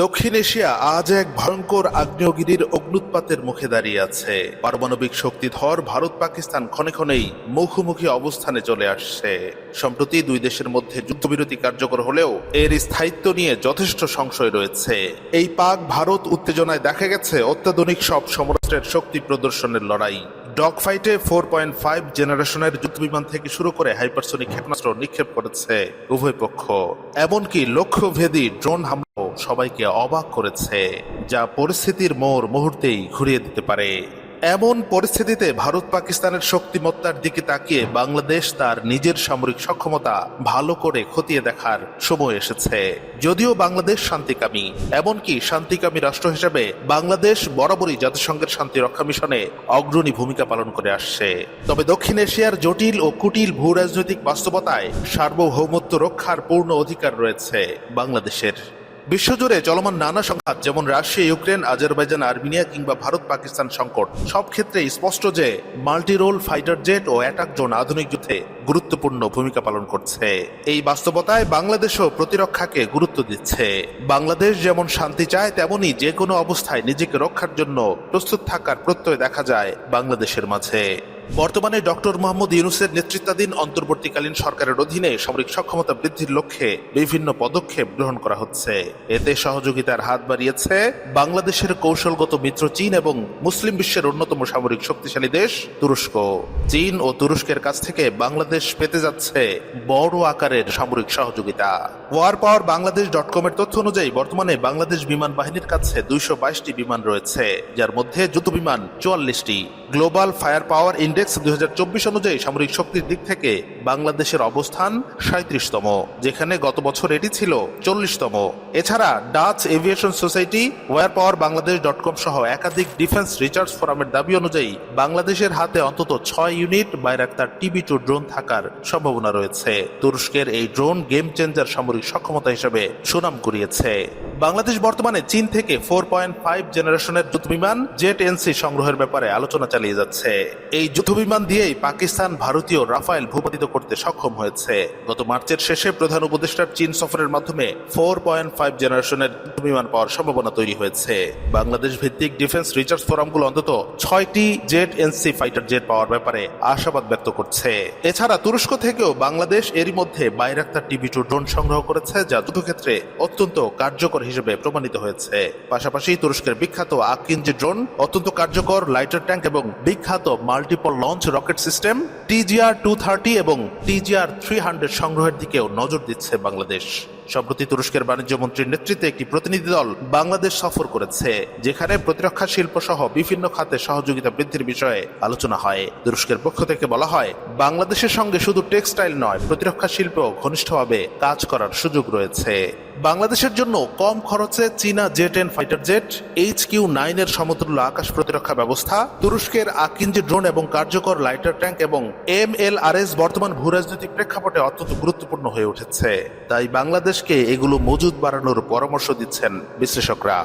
দক্ষিণ এশিয়া আজ এক ভয়ঙ্কর আগ্নেয়গিরির অগ্নুৎপাতের মুখে দাঁড়িয়ে আছে। পারমাণবিক শক্তিধর ভারত পাকিস্তান ক্ষণে ক্ষণেই মুখোমুখি অবস্থানে চলে আসছে। সম্প্রতি দুই দেশের মধ্যে যুদ্ধবিরতি কার্যকর হলেও এর স্থায়িত্ব নিয়ে যথেষ্ট সংশয় রয়েছে। এই পাক ভারত উত্তেজনায় দেখা গেছে অত্যাধুনিক সব সমরাষ্ট্রের শক্তি প্রদর্শনের লড়াই। ডগ ফাইটে ফোর পয়েন্ট ফাইভ জেনারেশনের যুদ্ধবিমান থেকে শুরু করে হাইপারসোনিক ক্ষেপণাস্ত্র নিক্ষেপ করেছে উভয় পক্ষ। এমনকি লক্ষ্যভেদী ড্রোন হামলাও সবাইকে অবাক করেছে যা পরিস্থিতির মোড় মুহূর্তেই ঘুরিয়ে দিতে পারে। এমন পরিস্থিতিতে ভারত পাকিস্তানের শক্তিমত্তার দিকে তাকিয়ে বাংলাদেশ তার নিজের সামরিক সক্ষমতা ভালো করে খতিয়ে দেখার সময় এসেছে। যদিও বাংলাদেশ শান্তিকামী, এমনকি শান্তিকামী রাষ্ট্র হিসেবে বাংলাদেশ বরাবরই জাতিসংঘের শান্তি রক্ষা মিশনে অগ্রণী ভূমিকা পালন করে আসছে। তবে দক্ষিণ এশিয়ার জটিল ও কুটিল ভূ রাজনৈতিক বাস্তবতায় সার্বভৌমত্ব রক্ষার পূর্ণ অধিকার রয়েছে বাংলাদেশের। বিশ্বজুড়ে চলমান নানা সংঘাত, যেমন রাশিয়া, ইউক্রেন, আজারবাইজান, আর্মেনিয়া কিংবা ভারত পাকিস্তান সংকট, সব ক্ষেত্রে স্পষ্ট যে মাল্টিরোল ফাইটার জেট ও অ্যাটাক জোন আধুনিক যুদ্ধে গুরুত্বপূর্ণ ভূমিকা পালন করছে। এই বাস্তবতায় বাংলাদেশও প্রতিরক্ষাকে গুরুত্ব দিচ্ছে। বাংলাদেশ যেমন শান্তি চায়, তেমনি যে কোনো অবস্থায় নিজেকে রক্ষার জন্য প্রস্তুত থাকার প্রত্যয় দেখা যায় বাংলাদেশের মাঝে। বর্তমানে ডক্টর মোহাম্মদ ইউনুসের নেতৃত্বাধীন অন্তর্বর্তীকালীন সরকারের অধীনে সামরিক সক্ষমতা বৃদ্ধির লক্ষ্যে বিভিন্ন পদক্ষেপ গ্রহণ করা হচ্ছে। এতে সহযোগিতার হাত বাড়িয়েছে বাংলাদেশের কৌশলগত মিত্র চীন এবং মুসলিম বিশ্বের অন্যতম সামরিক শক্তিশালী দেশ তুরস্ক। চীন ও তুরস্কের কাছ থেকে বাংলাদেশ পেতে যাচ্ছে বড় আকারের সামরিক সহযোগিতা। ওয়ার পাওয়ার বাংলাদেশ ডট কমের তথ্য অনুযায়ী বর্তমানে বাংলাদেশ বিমান বাহিনীর কাছে দুইশো বাইশটি বিমান রয়েছে, যার মধ্যে যুদ্ধ বিমান চুয়াল্লিশটি। গ্লোবাল ফায়ার পাওয়ার ইন্ডেক্স দু হাজার চব্বিশ অনুযায়ী সামরিক শক্তির দিক থেকে বাংলাদেশের অবস্থান সাঁত্রিশতম যেখানে গত বছর এটি ছিল চল্লিশতম। এছাড়া Dutch aviation society war power Bangladesh dot com সহ একাধিক ডিফেন্স রিসার্চ ফোরামের দাবি অনুযায়ী বাংলাদেশের হাতে অন্তত ছয় unit Bayraktar TB two drone থাকার সম্ভাবনা রয়েছে। তুরস্কের এই ড্রোন গেম চেঞ্জার সামরিক সক্ষমতা হিসেবে সুনাম কুড়িয়েছে। বাংলাদেশ বর্তমানে চীন থেকে ফোর পয়েন্ট ফাইভ জেনারেশনের যুদ্ধবিমান জেট এনসি সংগ্রহের ব্যাপারে আলোচনা চালিয়ে যাচ্ছে। এই যুদ্ধবিমান দিয়েই পাকিস্তান ভারতীয় রাফায়েল ভূপাতিত করতে সক্ষম হয়েছে। গত মার্চের শেষে প্রধান উপদেষ্টার চীন সফরের মাধ্যমে ফোর পয়েন্ট ফাইভ জেনারেশনের যুদ্ধবিমান পাওয়ার সম্ভাবনা তৈরি হয়েছে। বাংলাদেশ ভিত্তিক ডিফেন্স রিসার্চ ফোরামগুলো অন্তত ছয়টি জেট এনসি ফাইটার জেট পাওয়ার ব্যাপারে আশাবাদ ব্যক্ত করছে। এছাড়া তুরস্ক থেকেও বাংলাদেশ এরই মধ্যে বাইরাক্তার টিভি টু ড্রোন সংগ্রহ করেছে, যা দুটো ক্ষেত্রে অত্যন্ত কার্যকর হিসেবে প্রমাণিত হয়েছে। পাশাপাশি তুরস্কের বিখ্যাত আকিনজি ড্রোন, অত্যন্ত কার্যকর লাইটার ট্যাঙ্ক এবং বিখ্যাত multiple launch rocket system TGR two thirty এবং টিজিআর থ্রি হান্ড্রেড সংগ্রহের দিকেও নজর দিচ্ছে বাংলাদেশ। সম্প্রতি তুরস্কের বাণিজ্য মন্ত্রীর নেতৃত্বে একটি প্রতিনিধি দল বাংলাদেশ সফর করেছে, যেখানে প্রতিরক্ষা শিল্প সহ বিভিন্ন খাতে সহযোগিতা বৃদ্ধির বিষয়ে আলোচনা হয়। তুরস্কের পক্ষ থেকে বলা হয়, বাংলাদেশের সঙ্গে শুধু টেক্সটাইল নয়, প্রতিরক্ষা শিল্প ঘনিষ্ঠভাবে কাজ করার সুযোগ রয়েছে। বাংলাদেশের জন্য কম খরচে চীনা J ten fighter jet, H Q nine এর সমতুল্য আকাশ প্রতিরক্ষা ব্যবস্থা, তুরস্কের আকিঞ্জি ড্রোন এবং কার্যকর লাইটার ট্যাঙ্ক এবং এম এল আর এস বর্তমান ভূরাজনৈতিক প্রেক্ষাপটে অত্যন্ত গুরুত্বপূর্ণ হয়ে উঠেছে। তাই বাংলাদেশকে এগুলো মজুদ বাড়ানোর পরামর্শ দিচ্ছেন বিশ্লেষকরা।